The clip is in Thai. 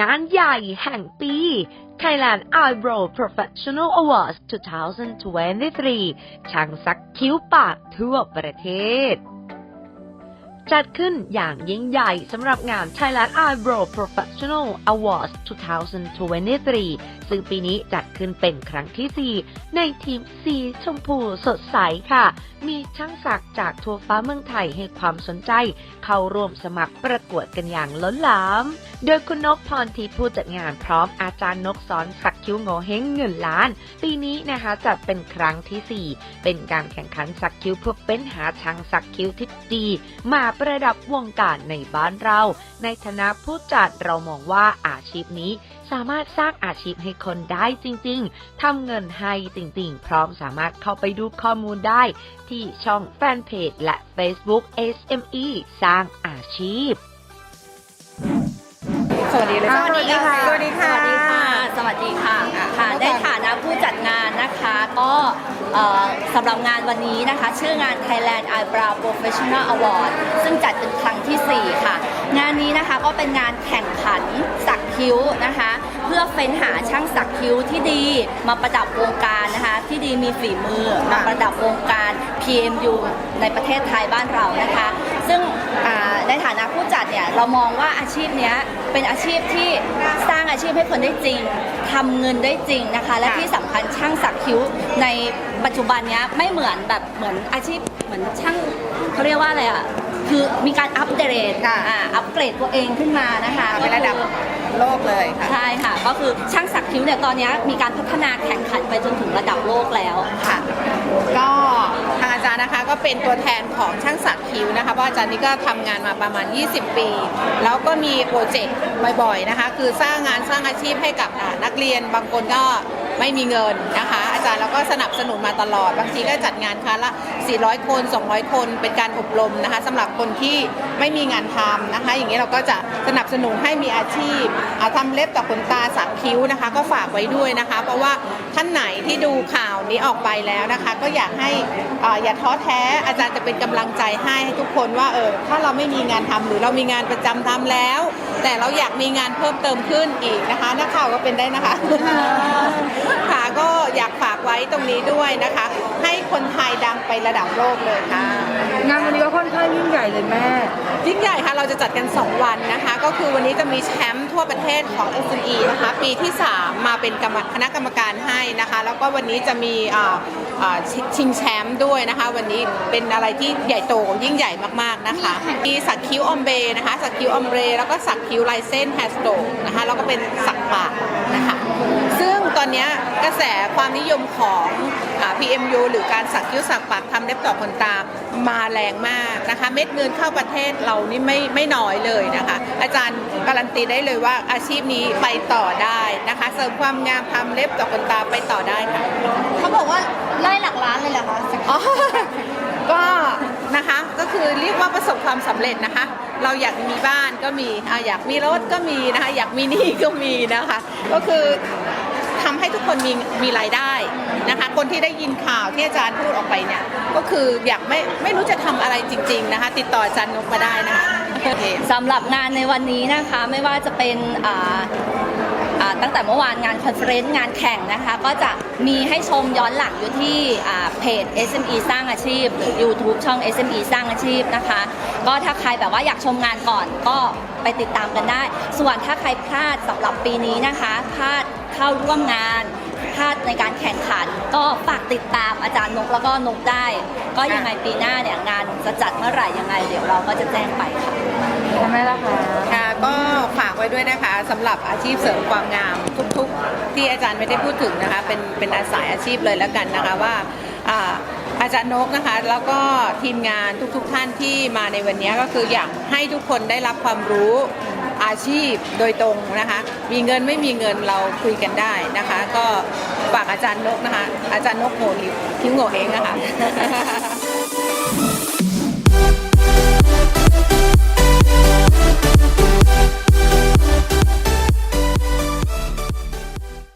งานใหญ่แห่งปี Thailand Eyebrow Professional Awards 2023 ช่างสักคิ้วปากทั่วประเทศ จัดขึ้นอย่างยิ่งใหญ่สำหรับงาน Thailand Eyebrow Professional Awards 2023 ซึ่งปีนี้จัดขึ้นเป็นครั้งที่ 4 ในทีมสีชมพูสดใสค่ะ มีช่างศักดิ์จากทั่วฟ้าเมืองไทยให้ความสนใจ เข้าร่วมสมัครประกวดกันอย่างล้นหลาม โดยคุณนกพรทีผู้จัดงานพร้อมอาจารย์นกสอนสักคิ้วโงเฮงเงินล้าน ปีนี้นะคะจัดเป็นครั้งทีสี่4 เป็นการแข่งขันสักคิ้วเพื่อเป็นหาช่างสักคิ้วที่ดีมาประดับวงการในบ้านเรา ในฐานะผู้จัดเรามองว่าอาชีพนี้สามารถสร้างอาชีพให้คนได้จริงๆ ทำเงินให้จริงๆ พร้อมสามารถเข้าไปดูข้อมูลได้ ที่ช่องแฟนเพจและ Facebook SME สร้างอาชีพ สวัสดีเลยสวัสดีค่ะ สวัสดีค่ะ สวัสดีค่ะ สวัสดีค่ะอะค่ะแล้วกันในฐานะผู้จัดงานนะคะ ก็เอ่อสำหรับงานวันนี้นะคะ ชื่องาน Thailand Eyebrow Professional Award ซึ่งจัดเป็นครั้งทีสี่ 4 ค่ะ งานนี้นะคะก็เป็นงานแข่งขันสักคิ้วนะคะ เพื่อเฟ้นหาช่างสักคิ้วที่ดีมาประดับวงการนะคะ ที่ดีมีฝีมือมาประดับวงการ PMU ในประเทศไทยบ้านเรานะคะ ซึ่งอ่าในฐานะผู้จัด เนี่ยเรามองว่าอาชีพเนี้ยเป็นอาชีพที่สร้างอาชีพให้คนได้จริงทำเงินได้จริงนะคะ และค่ะที่สำคัญช่างสักคิ้วในปัจจุบันเนี้ยไม่เหมือนแบบเหมือนอาชีพเหมือนช่างเขาเรียกว่าอะไรอะคือมีการอัปเดตค่ะอ่าอัปเกรดตัวเองขึ้นมานะคะเป็นระดับก็คือ โลกเลยค่ะ ใช่ค่ะ ก็คือช่างสักคิ้วเนี่ยตอนเนี้ยมีการพัฒนาแข่งขันไปจนถึงระดับโลกแล้วค่ะ ก็ทางอาจารย์นะคะก็เป็นตัวแทนของช่างสักคิ้วนะคะเพราะอาจารย์นี่ก็ทำงานมาประมาณ 20 ปี แล้วก็มีโปรเจกต์บ่อยๆนะคะ คือสร้างงานสร้างอาชีพให้กับอ่านักเรียนบางคนก็ ไม่มีเงินนะคะ อาจารย์เราก็สนับสนุนมาตลอด บางทีก็จัดงานครั้งละ 400 คน 200 คนเป็นการอบรมนะคะสำหรับคนที่ไม่มีงานทำนะคะ อย่างนี้เราก็จะสนับสนุนให้มีอาชีพอ่าทำเล็บต่อขนตาสักคิ้วนะคะ ก็ฝากไว้ด้วยนะคะ เพราะว่าท่านไหนที่ดูข่าวนี้ออกไปแล้วนะคะ ก็อยากให้ออย่าท้อแท้อาจารย์จะเป็นกำลังใจให้ให้ทุกคนว่าเออถ้าเราไม่มีงานทำหรือเรามีงานประจำทำแล้ว แต่เราอยากมีงานเพิ่มเติมขึ้นอีกนะคะนักข่าวก็เป็นได้นะคะค่ะก็อยากฝากไว้ตรงนี้ด้วยนะคะ ให้คนไทยดังไประดับโลกเลยค่ะ งานวันนี้ก็ค่อนข้างยิ่งใหญ่เลยแม่ ยิ่งใหญ่ค่ะเราจะจัดกัน 2 วันนะคะ ก็คือวันนี้จะมีแชมป์ทั่วประเทศของ SME นะคะ ปีที่ 3 มาเป็นกรรมคณะกรรมการให้นะคะ แล้วก็วันนี้จะมีอ่าอ่าชิชิงแชมป์ด้วยนะคะ วันนี้เป็นอะไรที่ใหญ่โตยิ่งใหญ่มากๆนะคะมีสักคิ้วอมเบนะคะสักคิ้วอมเบรแล้วก็สักคิ้วลายเส้นแฮสโตนะคะแล้วก็เป็นสักปากนะคะซึ่งตอน เนี้ยกระแสความนิยมของอ่า PMU หรือการสักคิ้วสักปากทำเล็บต่อขนตามาแรงมากนะคะ เม็ดเงินเข้าประเทศเรานี่ไม่ไม่น้อยเลยนะคะ อาจารย์การันตีได้เลยว่าอาชีพนี้ไปต่อได้นะคะ เสริมความงามทำเล็บต่อขนตาไปต่อได้ค่ะเขาบอกว่าไล่หลักล้านเลยเหรอคะอ๋อก็นะคะก็คือเรียกว่าประสบความสำเร็จนะคะ เราอยากมีบ้านก็มีอะอยากมีรถก็มีนะคะอยากมีหนี้ก็มีนะคะ ก็คือ ทำให้ทุกคนมีมีรายได้นะคะ คนที่ได้ยินข่าวที่อาจารย์พูดออกไปเนี่ย ก็คืออยากไม่ไม่รู้จะทำอะไรจริง ๆนะคะ ติดต่ออาจารย์นกมาได้นะคะโอเค สำหรับงานในวันนี้นะคะไม่ว่าจะเป็นอ่าอ่าตั้งแต่เมื่อวานงานคอนเฟรนซ์งานแข่งนะคะ ก็จะมีให้ชมย้อนหลังอยู่ที่อ่าเพจ SME สร้างอาชีพหรือ YouTube ช่อง SME สร้างอาชีพนะคะ ก็ถ้าใครแบบว่าอยากชมงานก่อนก็ ไปติดตามกันได้ ส่วนถ้าใครพลาดสำหรับปีนี้นะคะพลาดเข้าร่วมงานพลาดในการแข่งขัน ก็ฝากติดตามอาจารย์นกแล้วก็นกได้ ก็ยังไงปีหน้าเนี่ยงานจะจัดเมื่อไหร่ยังไง เดี๋ยวเราก็จะแจ้งไปค่ะแม่ละคะค่ะก็ฝากไว้ด้วยนะคะสำหรับอาชีพเสริมความงามทุกๆ ที่อาจารย์ไม่ได้พูดถึงนะคะ เป็นเป็นอาสายอาชีพเลยแล้วกันนะคะว่าอ่า อาจารย์นกนะคะ แล้วก็ทีมงานทุก ๆ ท่านที่มาในวันนี้ก็คืออยากให้ทุกคนได้รับความรู้อาชีพโดยตรงนะคะ มีเงินไม่มีเงินเราคุยกันได้นะคะ ก็ฝากอาจารย์นกนะคะ อาจารย์นกโหนิคิ้วโง่เองนะคะ